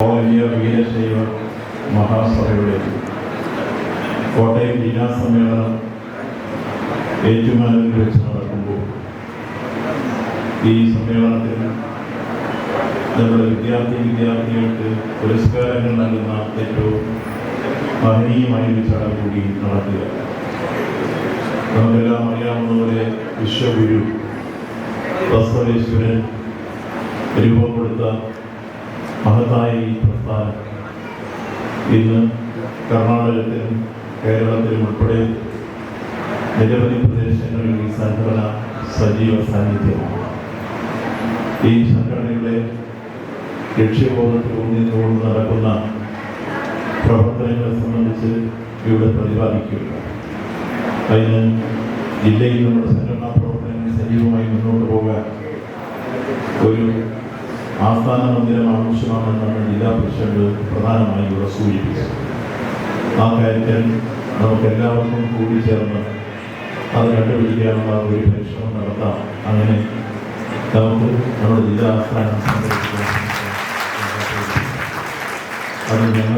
വലിയ വീരശൈവ മഹാസഭയുടെ കോട്ടയം ജില്ലാ സമ്മേളനം ഏറ്റുമാനൂരിൽ വെച്ച് നടക്കുമ്പോൾ ഈ സമ്മേളനത്തിൽ നമ്മുടെ വിദ്യാർത്ഥി വിദ്യാർത്ഥികൾക്ക് പുരസ്കാരങ്ങൾ നൽകുന്ന ഏറ്റവും മഹനീയമായ ഒരു ചടങ്ങ് കൂടി നടത്തുക നമുക്കെല്ലാം അറിയാവുന്നവരെ വിശ്വഗുരു ബസവേശ്വരൻ രൂപം കൊടുത്ത മഹത്തായ ഈ പ്രസ്ഥാനം ഇന്ന് കർണാടകത്തിലും കേരളത്തിലും ഉൾപ്പെടെ നിരവധി പ്രദേശങ്ങളിൽ ഈ സംഘടന സജീവ സാന്നിധ്യമാണ്. ഈ സംഘടനയുടെ ലക്ഷ്യബോധത്തിൽ ഊന്നിന്നുകൊണ്ട് നടക്കുന്ന പ്രവർത്തനങ്ങളെ സംബന്ധിച്ച് ഇവിടെ പ്രതിപാദിക്കുക അതിന് ജില്ലയിൽ നമ്മുടെ സംഘടനാ പ്രവർത്തനങ്ങൾ സജീവമായി മുന്നോട്ട് പോകാൻ ആസ്ഥാന മന്ദിരം ആവശ്യമാണെന്നാണ് ജില്ലാ പ്രസിഡന്റ് പ്രധാനമായും ഇവിടെ സൂചിപ്പിച്ചത് ആ കാര്യത്തിൽ നമുക്ക് എല്ലാവർക്കും കൂടി ചേർന്ന് അത് കണ്ടുപിടിക്കാനുള്ള ഒരു പരിശ്രമം നടത്താം. അങ്ങനെ നമുക്ക് നമ്മുടെ ജില്ലാ ആസ്ഥാനം അത് ഞങ്ങൾ